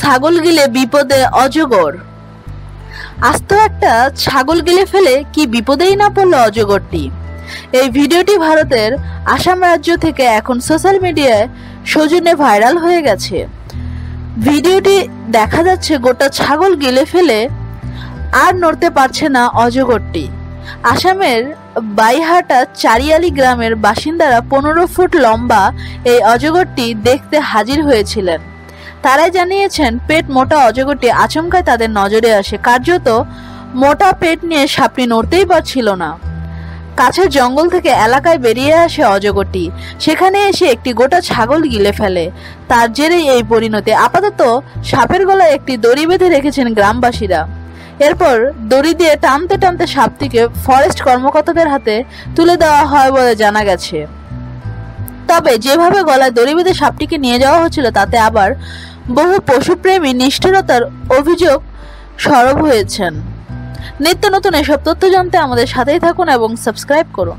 ছাগল গিলে বিপদে অজগর। আস্ত একটা ছাগল গিলে ফেলে কি বিপদেই না পড়ল অজগরটি? এই ভিডিওটি ভারতের আসাম রাজ্য থেকে এখন সোশ্যাল মিডিয়ায় সৌজন্যে ভাইরাল হয়ে গেছে। ভিডিওটি দেখা যাচ্ছে গোটা ছাগল গিলে ফেলে আর নড়তে পারছে না অজগরটি। আসামের বাইহাটা চারিয়ালি গ্রামের বাসিন্দারা পনেরো ফুট লম্বা এই অজগরটি দেখতে হাজির হয়েছিলেন। তারাই জানিয়েছেন, পেট মোটা অজগরটি আচমকায় তাদের নজরে আসে। কার্যত মোটা পেট নিয়ে সাপটি নড়তেই পারছিল না। কাছের জঙ্গল থেকে এলাকায় বেরিয়ে আসে অজগরটি। সেখানে এসে একটি গোটা ছাগল গিলে ফেলে। তার জেরেই এই পরিণতি। আপাতত সাপের গলায় একটি দড়ি বেঁধে রেখেছেন গ্রামবাসীরা। এরপর দড়ি দিয়ে টানতে টানতে সাপটিকে ফরেস্ট কর্মকর্তাদের হাতে তুলে দেওয়া হয় বলে জানা গেছে। তবে যেভাবে গলায় দড়ি বেঁধে সাপটিকে নিয়ে যাওয়া হচ্ছিল তাতে আবার বহু পশুপ্রেমী নিষ্ঠুরতার অভিযোগ সরব হয়েছেন। নিত্য নতুন এসব তথ্য জানতে আমাদের সাথেই থাকুন এবং সাবস্ক্রাইব করুন।